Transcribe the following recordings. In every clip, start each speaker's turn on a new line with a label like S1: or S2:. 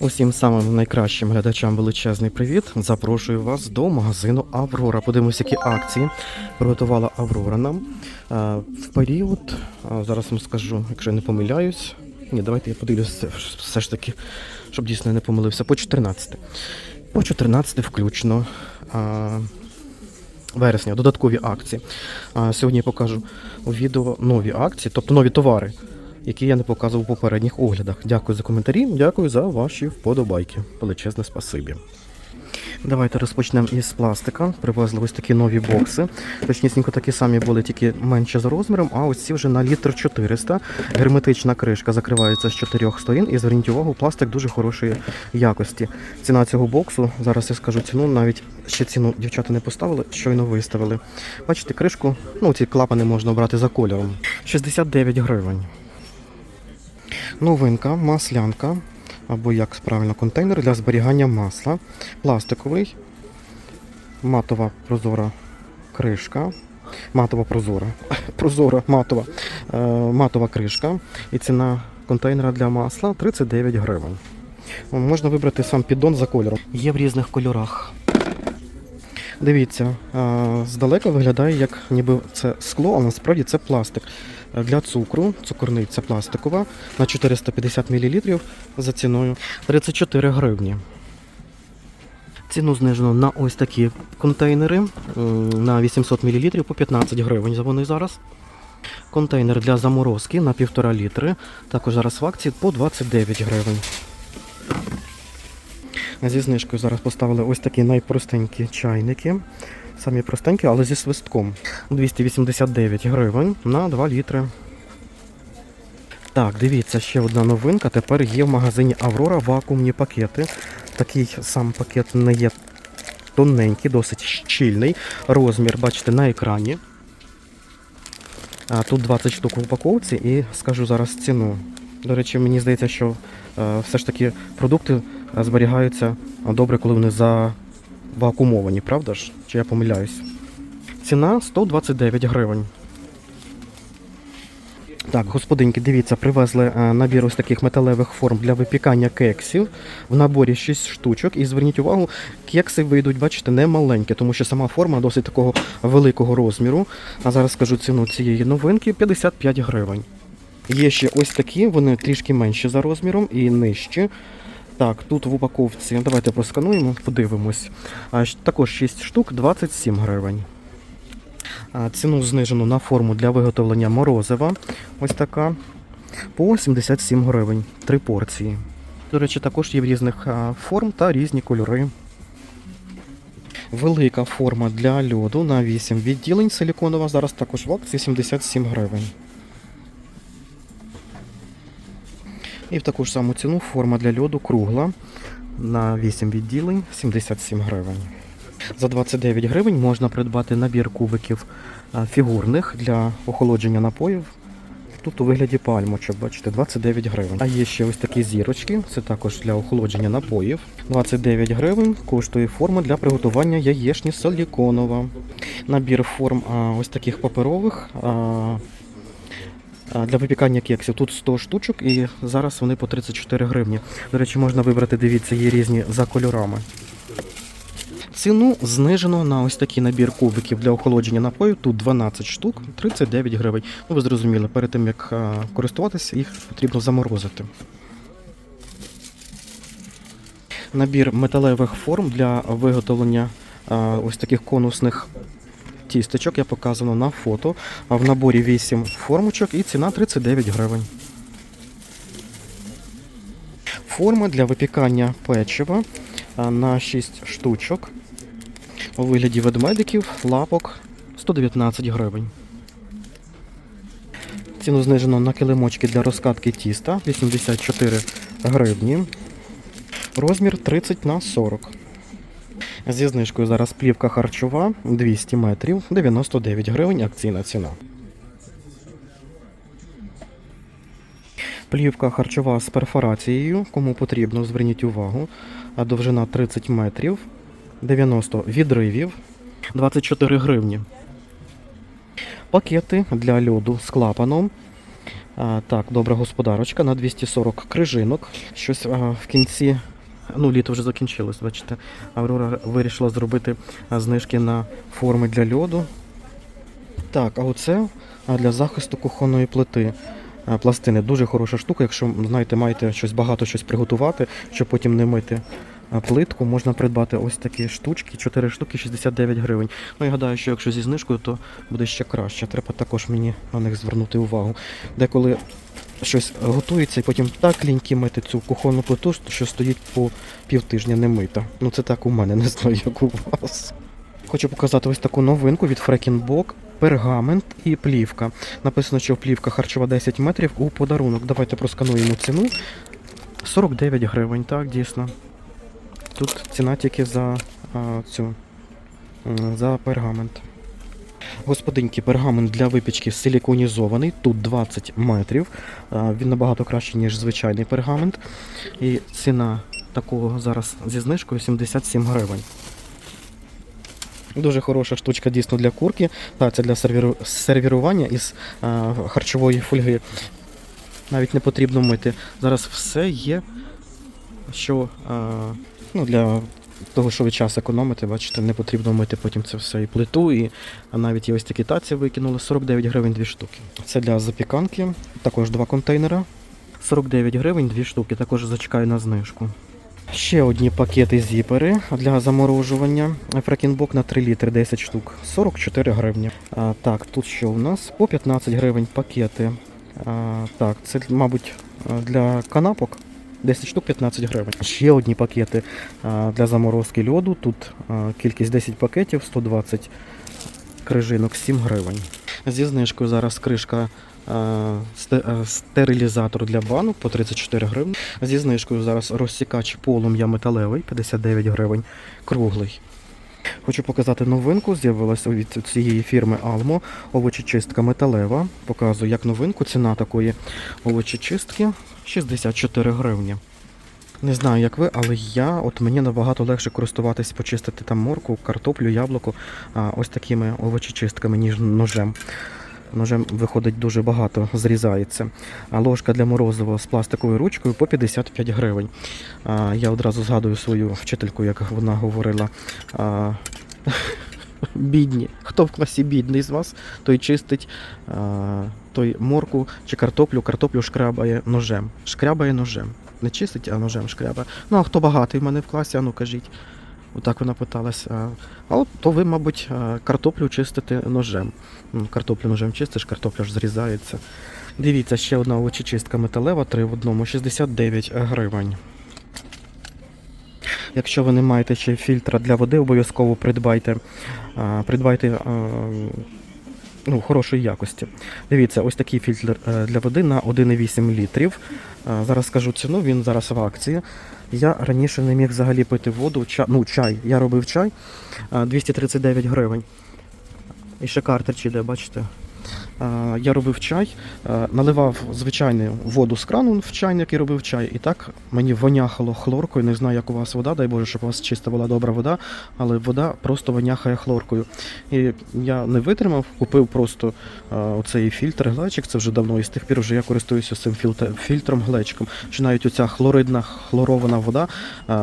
S1: Усім самим найкращим глядачам величезний привіт. Запрошую вас до магазину Аврора. Подивимося, які акції приготувала Аврора нам е, в період. е, Зараз вам скажу, якщо я не помиляюсь. Ні, давайте я подивлюся все ж таки, щоб дійсно не помилився. По 14. По 14 включно. е, Вересня, додаткові акції. Сьогодні я покажу у відео нові акції, тобто нові товари, які я не показував у попередніх оглядах. Дякую за коментарі, дякую за ваші вподобайки. Величезне спасибі. Давайте розпочнемо із пластика. Привезли ось такі нові бокси. Точнісінько такі самі були, тільки менше за розміром, а ось ці вже на літр 400. Герметична кришка закривається з чотирьох сторін. І зверніть увагу, пластик дуже хорошої якості. Ціна цього боксу, зараз я скажу ціну, навіть ще ціну дівчата не поставили, щойно виставили. Бачите, кришку, ну ці клапани можна обрати за кольором. 69 гривень. Новинка, маслянка, або як правильно контейнер для зберігання масла. Пластиковий, матова прозора кришка. Матова прозора. Прозора, матова. Е, матова кришка. І ціна контейнера для масла 39 гривень. Можна вибрати сам піддон за кольором. Є в різних кольорах. Дивіться, е, здалека виглядає як ніби це скло, а насправді це пластик. Е, Для цукру, цукорниця пластикова на 450 мл за ціною 34 гривні. Ціну знижено на ось такі контейнери на 800 мл по 15 гривень вони зараз. Контейнер для заморозки на 1,5 літри. Також зараз в акції по 29 гривень. Зі знижкою зараз поставили ось такі найпростенькі чайники. Самі простенькі, але зі свистком. 289 гривень на 2 літри. Так, дивіться, ще одна новинка. Тепер є в магазині Аврора вакуумні пакети. Такий сам пакет не є тоненький, досить щільний. Розмір, бачите, на екрані. Тут 20 штук в упаковці і скажу зараз ціну. До речі, мені здається, що е, все ж таки продукти е, зберігаються добре, коли вони завакуумовані, правда ж? Чи я помиляюсь? Ціна 129 гривень. Так, господинки, дивіться, привезли е, набір ось таких металевих форм для випікання кексів. В наборі 6 штучок. І зверніть увагу, кекси вийдуть, бачите, не маленькі, тому що сама форма досить такого великого розміру. А зараз скажу ціну цієї новинки 55 гривень. Є ще ось такі, вони трішки менші за розміром і нижчі. Так, тут в упаковці, давайте проскануємо, подивимось. Також 6 штук, 27 гривень. Ціну знижено на форму для виготовлення морозива. Ось така. По 77 гривень. Три порції. До речі, також є в різних форм та різні кольори. Велика форма для льоду на 8 відділень силіконова. Зараз також в акції 77 гривень. І в таку ж саму ціну форма для льоду кругла на 8 відділень 77 гривень. За 29 гривень можна придбати набір кубиків фігурних для охолодження напоїв. Тут у вигляді пальмочок, бачите, 29 гривень. А є ще ось такі зірочки, це також для охолодження напоїв. 29 гривень коштує форма для приготування яєчні силіконова. Набір форм а, ось таких паперових. А, Для випікання кексів тут 100 штучок і зараз вони по 34 гривні. До речі, можна вибрати, дивіться, є різні за кольорами. Ціну знижено на ось такий набір кубиків для охолодження напою. Тут 12 штук, 39 гривень. Ну, ви зрозуміли, перед тим як користуватися, їх потрібно заморозити. Набір металевих форм для виготовлення ось таких конусних тістечок я показано на фото. В наборі 8 формочок і ціна 39 гривень. Форма для випікання печива на 6 штучок. У вигляді ведмедиків, лапок 119 гривень. Ціну знижено на килимочки для розкатки тіста 84 гривні. Розмір 30 на 40. Зі знижкою зараз плівка харчова 200 метрів 99 гривень акційна ціна. Плівка харчова з перфорацією. Кому потрібно, зверніть увагу. А Довжина 30 метрів, 90 відривів, 24 гривні. Пакети для льоду з клапаном. А, так, добра господарочка на 240 крижинок. Щось а, в кінці. Ну, літо вже закінчилось, бачите. Аврора вирішила зробити знижки на форми для льоду. Так, а оце для захисту кухонної плити. Пластини дуже хороша штука, якщо знаєте, маєте щось багато щось приготувати, щоб потім не мити плитку, можна придбати ось такі штучки, 4 штуки 69 гривень. Ну я гадаю, що якщо зі знижкою, то буде ще краще. Треба також мені на них звернути увагу. Деколи щось готується і потім так ліньки мити цю кухонну плиту, що стоїть по півтижня не мита. Ну це так у мене, не знаю, як у вас. Хочу показати ось таку новинку від Фрекінбок. Пергамент і плівка. Написано, що плівка харчова 10 метрів у подарунок. Давайте проскануємо ціну. 49 гривень, так, дійсно. Тут ціна тільки за а, цю за пергамент. Господинки, пергамент для випічки силіконізований. Тут 20 метрів. Він набагато кращий, ніж звичайний пергамент. І ціна такого зараз зі знижкою 77 гривень. Дуже хороша штучка дійсно для курки. Так, це для сервіру... сервірування із а, харчової фольги. Навіть не потрібно мити. Зараз все є, що а, ну, для того, що ви час економите, бачите, не потрібно мити потім це все і плиту, і а навіть є ось такі таці викинули 49 гривень дві штуки. Це для запіканки, також два контейнера. 49 гривень дві штуки, також зачекаю на знижку. Ще одні пакети зіпери для заморожування. Фрекінбок на 3 літри 10 штук. 44 гривні. А, так, тут що у нас? По 15 гривень пакети. А, так, це, мабуть, для канапок. 10 штук 15 гривень. Ще одні пакети для заморозки льоду. Тут кількість 10 пакетів, 120 крижинок, 7 гривень. Зі знижкою зараз кришка стерилізатор для банок по 34 гривні. Зі знижкою зараз розсікач полум'я металевий 59 гривень, круглий. Хочу показати новинку. З'явилася від цієї фірми Almo овочечистка металева. Показую як новинку. Ціна такої овочечистки 64 гривні. Не знаю, як ви, але я, от мені набагато легше користуватись, почистити там морку, картоплю, яблуко ось такими овочечистками, ніж ножем. Ножем виходить дуже багато, зрізається. А ложка для морозива з пластиковою ручкою по 55 гривень. Я одразу згадую свою вчительку, як вона говорила. Бідні. Хто в класі бідний з вас, той чистить той морку чи картоплю, картоплю шкрябає ножем. Шкрябає ножем. Не чистить, а ножем шкрябає. Ну, а хто багатий в мене в класі, а ну кажіть. Отак вона питалася. А, от то ви, мабуть, картоплю чистите ножем. Картоплю ножем чистиш, картопля ж зрізається. Дивіться, ще одна овочечистка металева, 3 в одному, 69 гривень. Якщо ви не маєте ще фільтра для води, обов'язково придбайте, придбайте ну, хорошої якості. Дивіться, ось такий фільтр е, для води на 1,8 літрів. Зараз скажу ціну, він зараз в акції. Я раніше не міг взагалі пити воду, чай, ну чай. Я робив чай 239 гривень. І ще картридж іде, бачите. А, Я робив чай, наливав звичайну воду з крану в чайник і робив чай. І так мені воняхало хлоркою. Не знаю, як у вас вода, дай Боже, щоб у вас чиста була добра вода, але вода просто воняхає хлоркою. І я не витримав, купив просто а, оцей фільтр глечик. Це вже давно, і з тих пір вже я користуюся цим фільтром глечиком. Що навіть оця хлоридна хлорована вода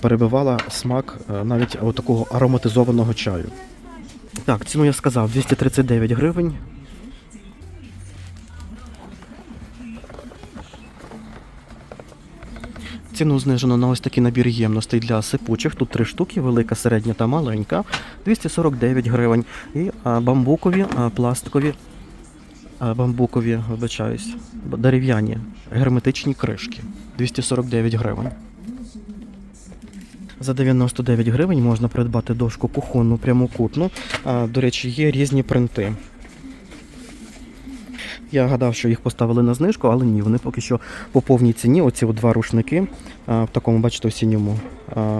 S1: перебивала смак навіть такого ароматизованого чаю. Так, ціну я сказав 239 гривень. Ціну знижено на ось такий набір ємностей для сипучих. Тут три штуки, велика, середня та маленька. 249 гривень. І бамбукові, пластикові, бамбукові, вибачаюсь, дерев'яні герметичні кришки. 249 гривень. За 99 гривень можна придбати дошку кухонну прямокутну. До речі, є різні принти. Я гадав, що їх поставили на знижку, але ні, вони поки що по повній ціні. Оці два рушники в такому, бачите, осінньому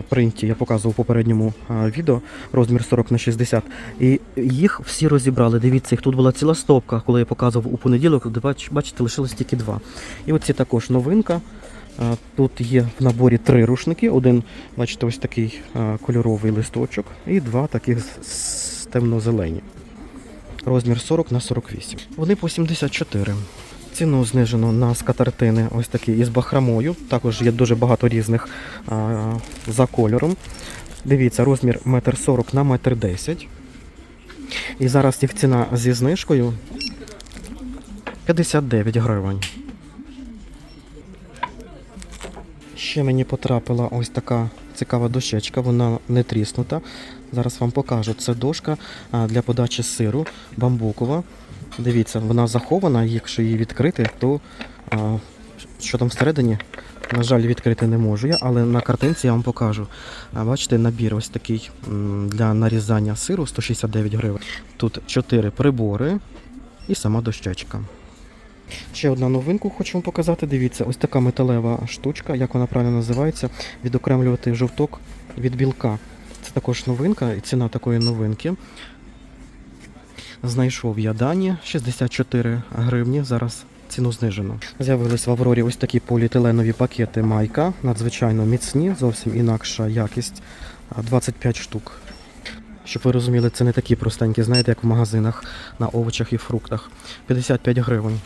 S1: принті. Я показував в попередньому відео розмір 40 на 60. І їх всі розібрали. Дивіться, їх тут була ціла стопка, коли я показував у понеділок. Бачите, лишилось тільки два. І оці також новинка. Тут є в наборі три рушники. Один, бачите, ось такий кольоровий листочок, і два таких темно-зелені. Розмір 40 на 48. Вони по 74. Ціну знижено на скатертини ось такі із бахромою. Також є дуже багато різних а, за кольором. Дивіться, розмір 1,40 на 1,10 м. І зараз їх ціна зі знижкою 59 гривень. Ще мені потрапила ось така цікава дощечка, вона не тріснута. Зараз вам покажу. Це дошка для подачі сиру бамбукова. Дивіться, вона захована, якщо її відкрити, то що там всередині, на жаль, відкрити не можу я, але на картинці я вам покажу. Бачите, набір ось такий для нарізання сиру 169 гривень. Тут 4 прибори і сама дощечка. Ще одна новинку хочу вам показати. Дивіться, ось така металева штучка, як вона правильно називається, відокремлювати жовток від білка. Це також новинка і ціна такої новинки. Знайшов я дані 64 гривні. Зараз ціну знижено. З'явились в Аврорі ось такі поліетиленові пакети майка, надзвичайно міцні, зовсім інакша якість. 25 штук. Щоб ви розуміли, це не такі простенькі, знаєте, як в магазинах на овочах і фруктах. 55 гривень.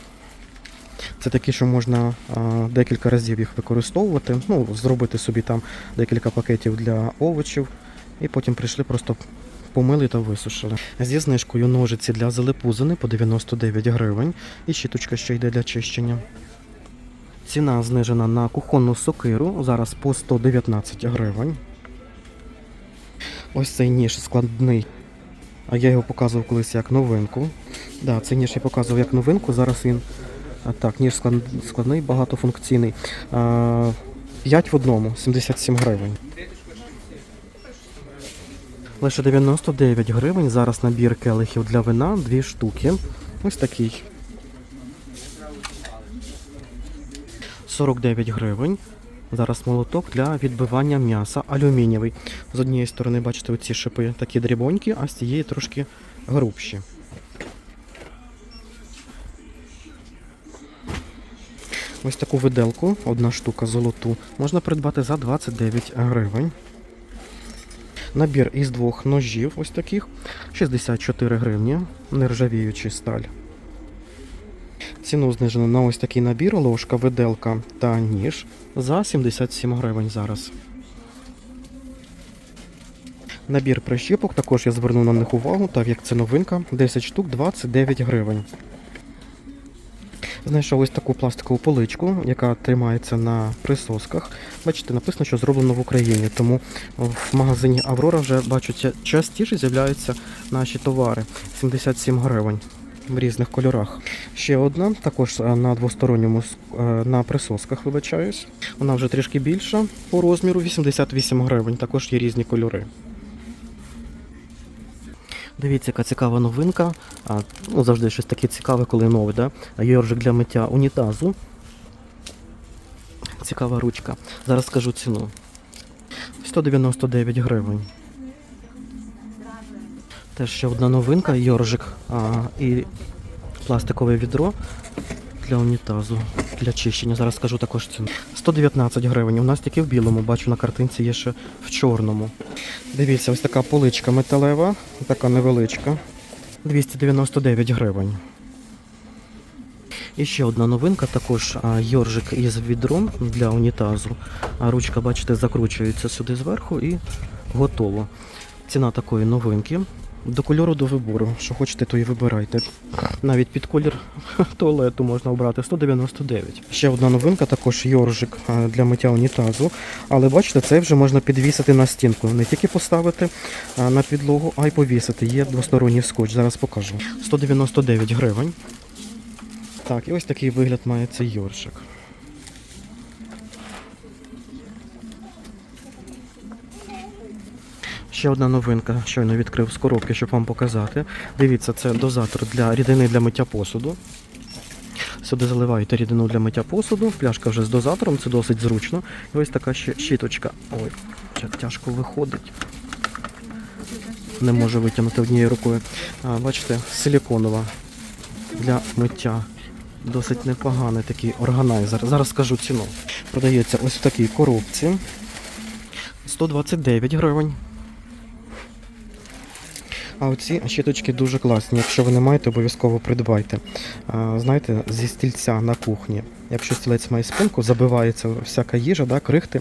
S1: Це такі, що можна декілька разів їх використовувати, ну, зробити собі там декілька пакетів для овочів, і потім прийшли просто помили та висушили. Зі знижкою ножиці для залепузини по 99 гривень. І щіточка ще йде для чищення. Ціна знижена на кухонну сокиру зараз по 119 гривень. Ось цей ніж складний. А я його показував колись як новинку. Да, цей ніж я показував як новинку. Зараз він так, ніж складний, багатофункційний. 5 в одному, 77 гривень. Лише 99 гривень. Зараз набір келихів для вина, дві штуки. Ось такий. 49 гривень. Зараз молоток для відбивання м'яса алюмінієвий. З однієї сторони, бачите, оці шипи такі дрібонькі, а з цієї трошки грубші. Ось таку виделку, одна штука золоту, можна придбати за 29 гривень. Набір із двох ножів, ось таких, 64 гривні, нержавіючий сталь. Ціну знижено на ось такий набір, ложка, виделка та ніж за 77 гривень зараз. Набір прищіпок, також я зверну на них увагу, так як це новинка, 10 штук 29 гривень. Знайшов ось таку пластикову поличку, яка тримається на присосках. Бачите, написано, що зроблено в Україні, тому в магазині Аврора вже бачу частіше з'являються наші товари. 77 гривень в різних кольорах. Ще одна, також е, на двосторонньому е, на присосках, вибачаюсь. Вона вже трішки більша по розміру 88 гривень. Також є різні кольори. Дивіться, яка цікава новинка. А, ну, завжди щось таке цікаве, коли нове, да? Йоржик для миття унітазу. Цікава ручка. Зараз скажу ціну. 199 гривень. Теж ще одна новинка, йоржик а, і пластикове відро для унітазу, для чищення. Зараз скажу також ціну. 119 гривень. У нас тільки в білому, бачу на картинці є ще в чорному. Дивіться, ось така поличка металева, така невеличка. 299 гривень. І ще одна новинка, також йоржик із відром для унітазу. Ручка, бачите, закручується сюди зверху і готово. Ціна такої новинки. До кольору до вибору. Що хочете, то і вибирайте. Навіть під колір туалету можна обрати 199. Ще одна новинка, також йоржик для миття унітазу. Але бачите, це вже можна підвісити на стінку. Не тільки поставити на підлогу, а й повісити. Є двосторонній скотч. Зараз покажу. 199 гривень. Так, і ось такий вигляд має цей йоршик. Ще одна новинка, щойно відкрив з коробки, щоб вам показати. Дивіться, це дозатор для рідини для миття посуду. Сюди заливаєте рідину для миття посуду, пляшка вже з дозатором, це досить зручно. І ось така ще щіточка. Ой, як тяжко виходить. Не можу витягнути однією рукою. А, бачите, силіконова для миття. Досить непоганий такий органайзер. Зараз скажу ціну. Продається ось в такій коробці. 129 гривень. А оці щіточки дуже класні. Якщо ви не маєте, обов'язково придбайте. Знаєте, зі стільця на кухні. Якщо стілець має спинку, забивається всяка їжа, да, крихти,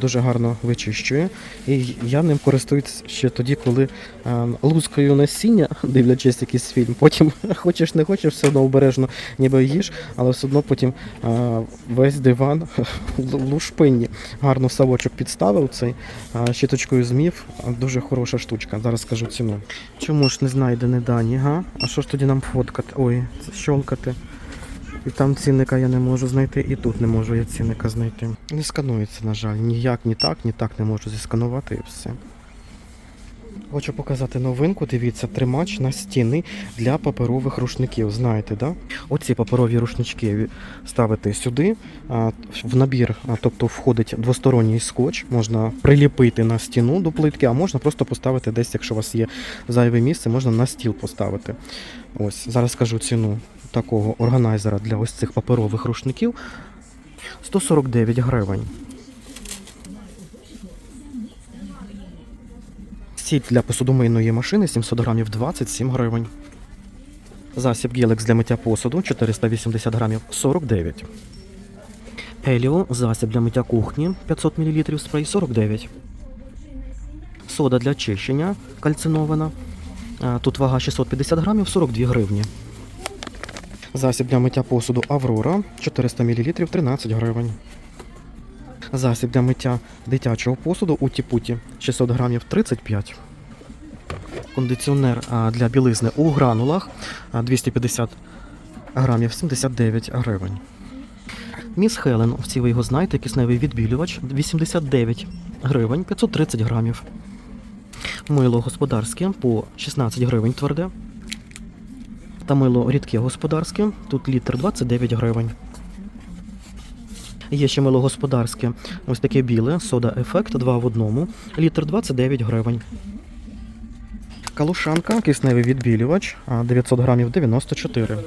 S1: дуже гарно вичищує. І я ним користуюсь ще тоді, коли а, лускаю насіння, дивлячись якийсь фільм. Потім хочеш не хочеш, все одно обережно ніби їж, але все одно потім весь диван лушпинні. Гарно совочок підставив цей а, щіточкою змів. Дуже хороша штучка. Зараз скажу ціну. Чому ж не знайдені дані, га? А що ж тоді нам фоткати? Ой, щолкати. І там цінника я не можу знайти, і тут не можу я цінника знайти. Не сканується, на жаль. Ніяк, ні так, ні так не можу зісканувати і все. Хочу показати новинку. Дивіться, тримач на стіни для паперових рушників. Знаєте, да? Оці паперові рушнички ставити сюди. В набір, тобто входить двосторонній скотч, можна приліпити на стіну до плитки, а можна просто поставити десь, якщо у вас є зайве місце, можна на стіл поставити. Ось, зараз скажу ціну такого органайзера для ось цих паперових рушників. 149 гривень. Сіль для посудомийної машини 700 грамів 27 гривень. Засіб Гелекс для миття посуду 480 грамів 49. Еліо засіб для миття кухні 500 мл спрей 49. Сода для чищення кальцинована. Тут вага 650 грамів 42 гривні. Засіб для миття посуду Аврора 400 мл 13 гривень. Засіб для миття дитячого посуду Уті-Путі 600 грамів 35. Кондиціонер для білизни у гранулах 250 грамів 79 гривень. Міс Хелен, всі ви його знаєте, кисневий відбілювач 89 гривень 530 грамів. Мило господарське по 16 гривень тверде. Та мило рідке господарське, тут літр 29 гривень. Є ще мило господарське, ось таке біле, сода ефект 2 в одному, літр 29 гривень. Калушанка, кисневий відбілювач, 900 грамів 94.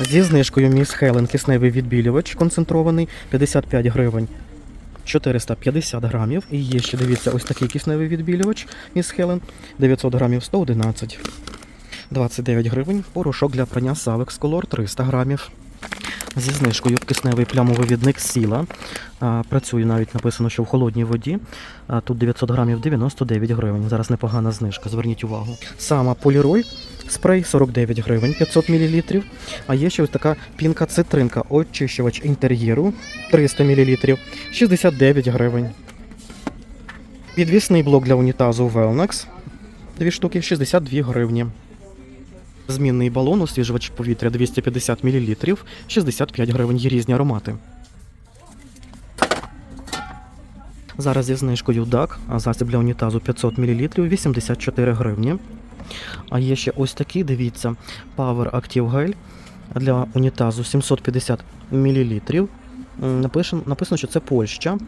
S1: Зі знижкою Міс Хелен кисневий відбілювач концентрований 55 гривень. 450 грамів. І є ще, дивіться, ось такий кисневий відбілювач Міс Хелен 900 грамів 111. 29 гривень. Порошок для прання Savex Color 300 грамів. Зі знижкою кисневий плямовивідник сіла. Працює навіть написано, що в холодній воді. Тут 900 грамів 99 гривень. Зараз непогана знижка, зверніть увагу. Сама поліроль спрей 49 гривень 500 мл. А є ще ось така пінка цитринка, очищувач інтер'єру 300 мл 69 гривень. Підвісний блок для унітазу Velnex. Дві штуки 62 гривні. Змінний балон, освіжувач повітря 250 мл, 65 гривень, є різні аромати. Зараз зі знижкою DAC, а засіб для унітазу 500 мл, 84 гривні. А є ще ось такий, дивіться, Power Active Gel для унітазу 750 мл. Напишено, написано, що це Польща.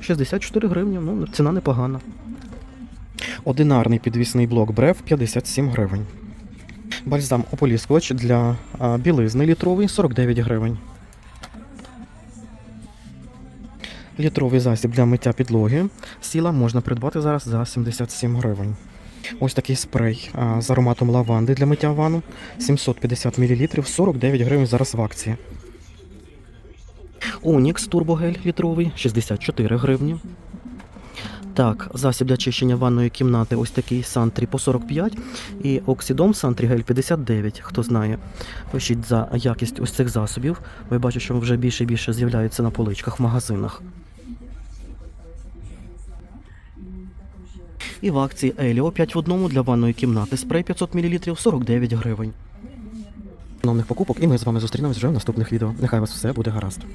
S1: 64 гривні, ну, ціна непогана. Одинарний підвісний блок Брев 57 гривень. Бальзам ополіскувач для білизни літровий 49 гривень. Літровий засіб для миття підлоги. Сіла можна придбати зараз за 77 гривень. Ось такий спрей з ароматом лаванди для миття ванну 750 мл 49 гривень зараз в акції. Онікс турбогель літровий 64 гривні. Так, засіб для чищення ванної кімнати ось такий Сантрі по 45 і Оксідом Сантрі Гель 59, хто знає. Пишіть за якість ось цих засобів. Ви бачите, що вже більше і більше з'являються на поличках в магазинах. І в акції Еліо 5 в одному для ванної кімнати спрей 500 мл 49 гривень. Нових покупок, і ми з вами зустрінемось вже в наступних відео. Нехай вас все буде гаразд.